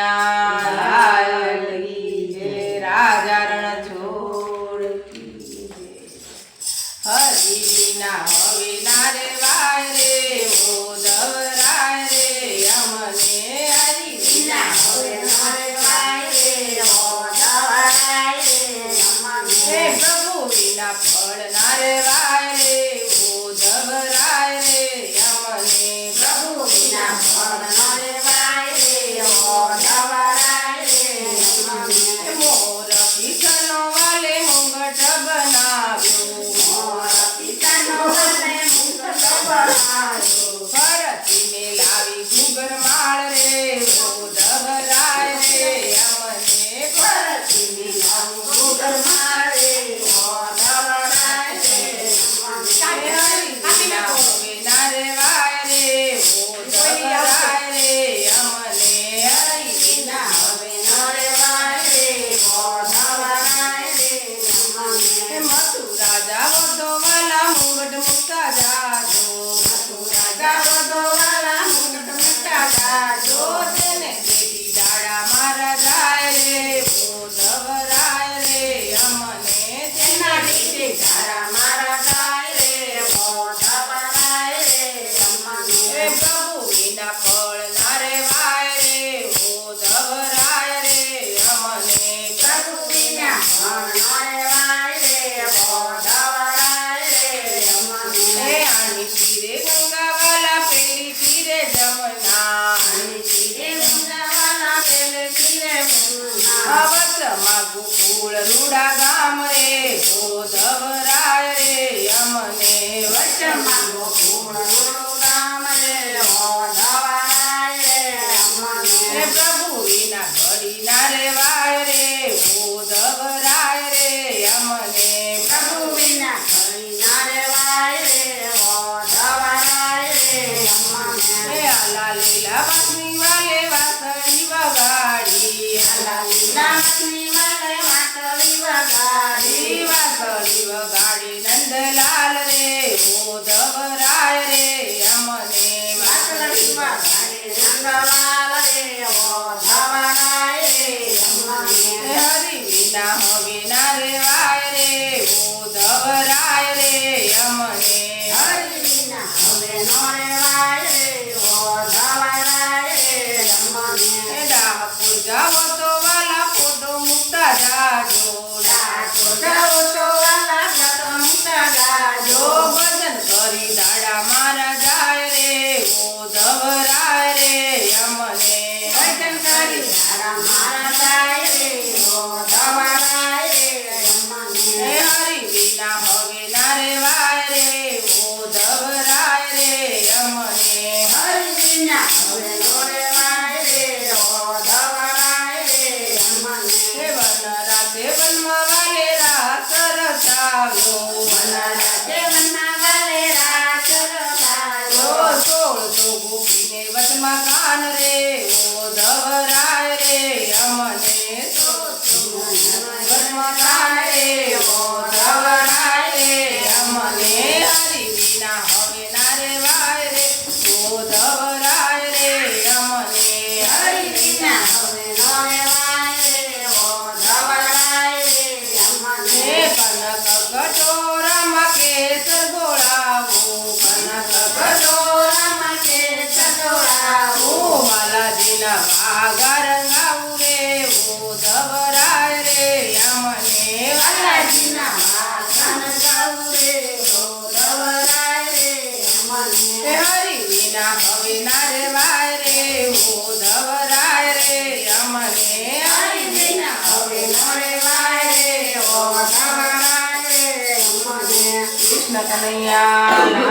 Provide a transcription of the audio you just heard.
કનૈયા જય રાજા રણ છોડ હરી ના હવે ના ગોકુળ રૂડા ગામ રે કોદવરાય રે અમને વચમાં ગોકુળ રૂડું ગામ રે ઓદવરાય રે અમને. પ્રભુ વિના ઘડી ના રેવા candela સોળ તો ગોપીને વચમાં કાન રે ઓ ધવરાય રે. આગળ લાવું રે ઓ ધવરાય રે અમને વાલાજીના આગળ લાવું રે ઓ ધવરાય રે અમને હરી વિના હવે ના રેવાય રે ઓ ધવરાય રે અમને હરી વિના હવે ના રેવાય રે ઓ ધવરાય રે અમને કૃષ્ણ કનૈયા